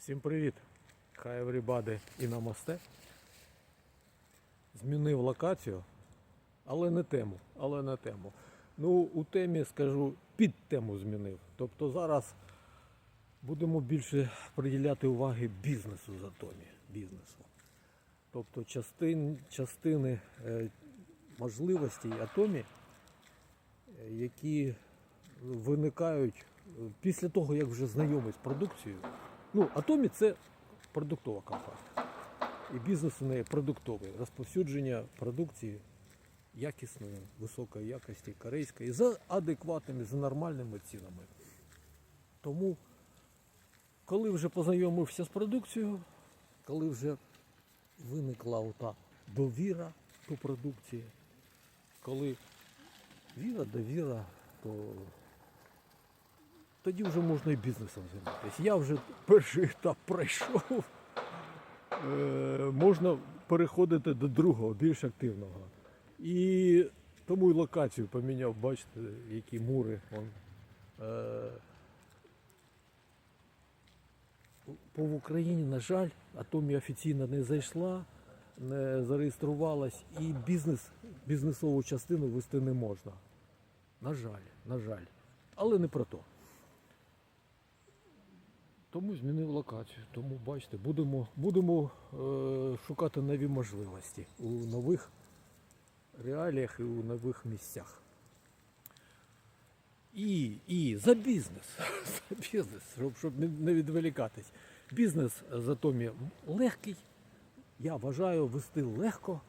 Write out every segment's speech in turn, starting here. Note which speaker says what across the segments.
Speaker 1: Всім привіт! Хай everybody і намасте. Змінив локацію, але не тему. Але не тему. Ну, у темі скажу, під тему змінив. Тобто зараз будемо більше приділяти уваги бізнесу з Атомі. Бізнесу. Тобто частин, частини е, можливостей Атомі, які виникають е, після того, як вже знайомий з продукцією. Ну, Атомі це продуктова компанія. І бізнес у неї продуктовий. Розповсюдження продукції якісної, високої якості, корейської, за адекватними, за нормальними цінами. Тому, коли вже познайомився з продукцією, коли вже виникла ота довіра до продукції, коли віра, довіра, то тоді вже можна і бізнесом займатися. Я вже перший етап пройшов. Е, можна переходити до другого, більш активного. І тому і локацію поміняв, бачите, які мури. Вон, е, по в Україні, на жаль, Атомі офіційно не зайшла, не зареєструвалась і бізнес, бізнесову частину вести не можна. На жаль, на жаль. Але не про то. Тому змінив локацію. Тому бачите, будемо, будемо е, шукати нові можливості у нових реаліях і у нових місцях. І, і за бізнес. За бізнес, щоб, щоб не- відволікатись. Бізнес з Атомі легкий. Я вважаю вести легко,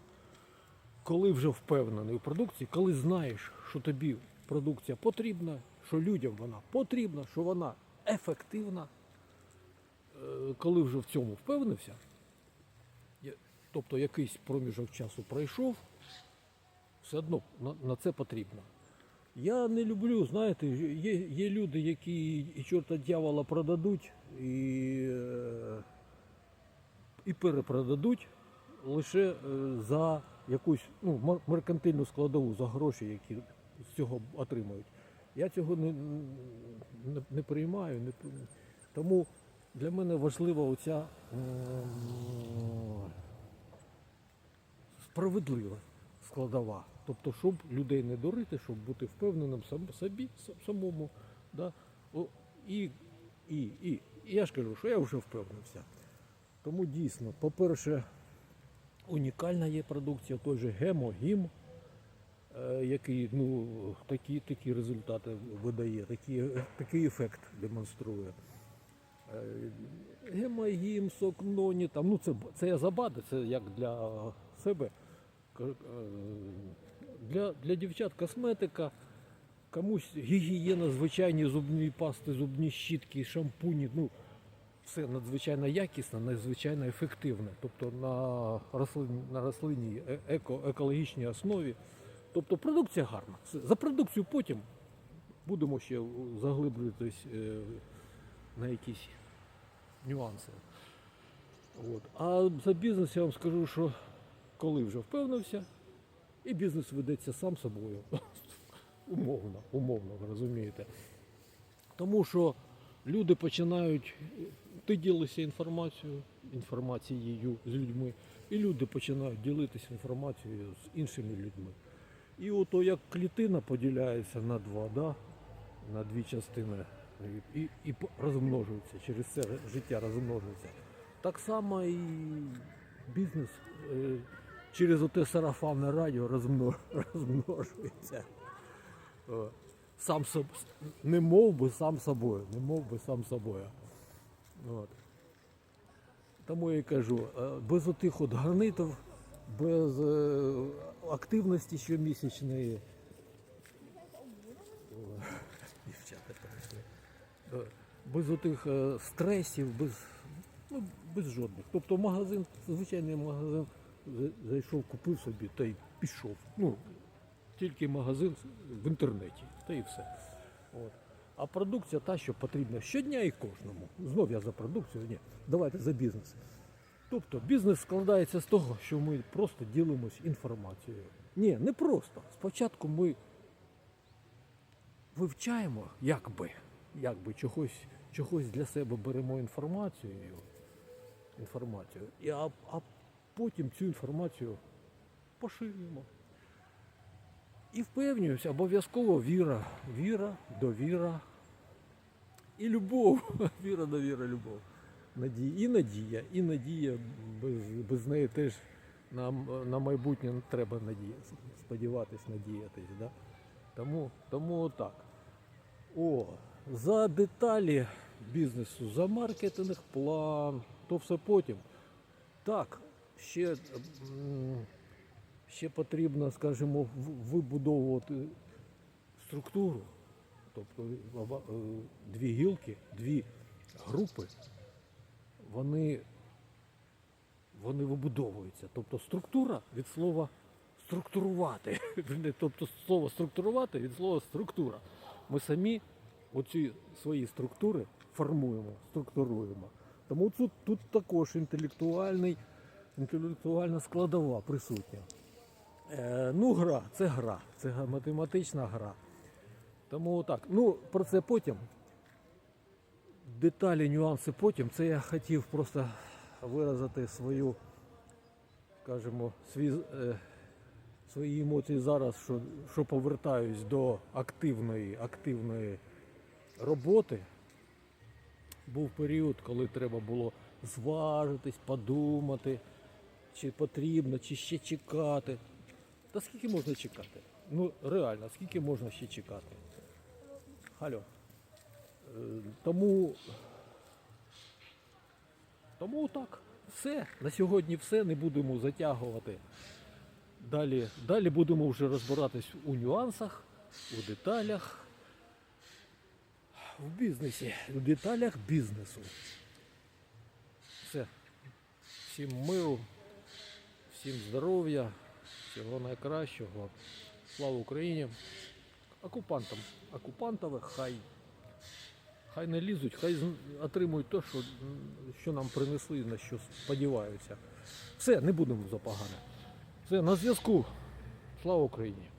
Speaker 1: коли вже впевнений у продукції, коли знаєш, що тобі продукція потрібна, що людям вона потрібна, що вона ефективна. Е, Коли вже в цьому впевнився, тобто якийсь проміжок часу пройшов, все одно на, на це потрібно. Я не люблю, знаєте, є, є люди, які і чорта дьявола продадуть і, е, і перепродадуть лише е, за якусь ну, меркантильну складову, за гроші, які з цього отримують. Я цього не, не, не приймаю. Не, тому для мене важлива оця ем, справедлива складова. Тобто, щоб людей не дурити, щоб бути впевненим сам собі, самому. Да? О, і, і, і, я ж кажу, що я вже впевнився. Тому дійсно, по-перше, унікальна є продукція, той же гемогім, е, який ну, такі, такі результати видає, такі, такий ефект демонструє. Е, Гемогім, сок ноні, там, ну це, це я забади, це як для себе. Е, Для, для дівчат косметика, комусь гігієна, звичайні зубні пасти, зубні щітки, шампуні. Ну, все надзвичайно якісно, надзвичайно ефективне. Тобто на рослин, на рослинній е- еко, екологічній основі. Тобто продукція гарна. За продукцію потім будемо ще заглиблюватись на якісь нюанси. От. А за бізнес я вам скажу, що коли вже впевнився, і бізнес ведеться сам собою. умовно, умовно, ви розумієте. Тому що люди починають, ти ділишся інформацією, інформацією з людьми, і люди починають ділитися інформацією з іншими людьми. І ото як клітина поділяється на два, да? на дві частини, і, і, розмножується, через це життя розмножується. Так само і бізнес е, через оте сарафанне радіо розмно- розмножується. Сам соб... не мов би сам собою, не мов би сам собою. От. Тому я і кажу, е, без отих от гранитів, без е, активності щомісячної. Дівчата Без отих е, стресів, без, ну, без жодних. Тобто магазин, звичайний магазин, зайшов, купив собі та й пішов. Ну, тільки магазин в інтернеті, та і все. От. А продукція та, що потрібна щодня і кожному. Знов я за продукцію, ні, давайте за бізнес. Тобто бізнес складається з того, що ми просто ділимось інформацією. Ні, не просто. Спочатку ми вивчаємо, як би, як би чогось чогось для себе беремо інформацію, інформацію і, а, а потім цю інформацію поширюємо. І впевнююся, обов'язково віра, віра, довіра і любов. Віра, довіра, любов. Надія, і надія, і надія. Без, без неї теж нам на майбутнє треба надіятися, сподіватись, надіятись. Да? Тому, тому отак. О, за деталі бізнесу, за маркетинг, план, то все потім. Так, ще, ще потрібно, скажімо, вибудовувати структуру, тобто е, дві гілки, дві групи, вони, вони вибудовуються. Тобто структура від слова структурувати. Тобто слово структурувати від слова структура. Ми самі оці свої структури формуємо, структуруємо. Тому тут, тут також інтелектуальний, інтелектуальна складова присутня. Е, ну, гра, це гра, це математична гра. Тому так. Ну, про це потім. Деталі, нюанси потім. Це я хотів просто виразити свою, скажімо, свій, е, свої емоції зараз, що, що повертаюсь до активної, активної роботи. Був період, коли треба було зважитись, подумати, чи потрібно, чи ще чекати. Та скільки можна чекати? Ну, реально, скільки можна ще чекати? Алло. Е, Тому. Тому так. Все. На сьогодні все. Не будемо затягувати. Далі, далі будемо вже розбиратись у нюансах, у деталях. В бізнесі, у деталях бізнесу. Все. Всім миру, всім здоров'я, всього найкращого. Слава Україні! Окупантам. Окупантове хай. Хай не лізуть, хай отримують те, що, що нам принесли, на що сподіваються. Все, не будемо запогане. Все, на зв'язку. Слава Україні!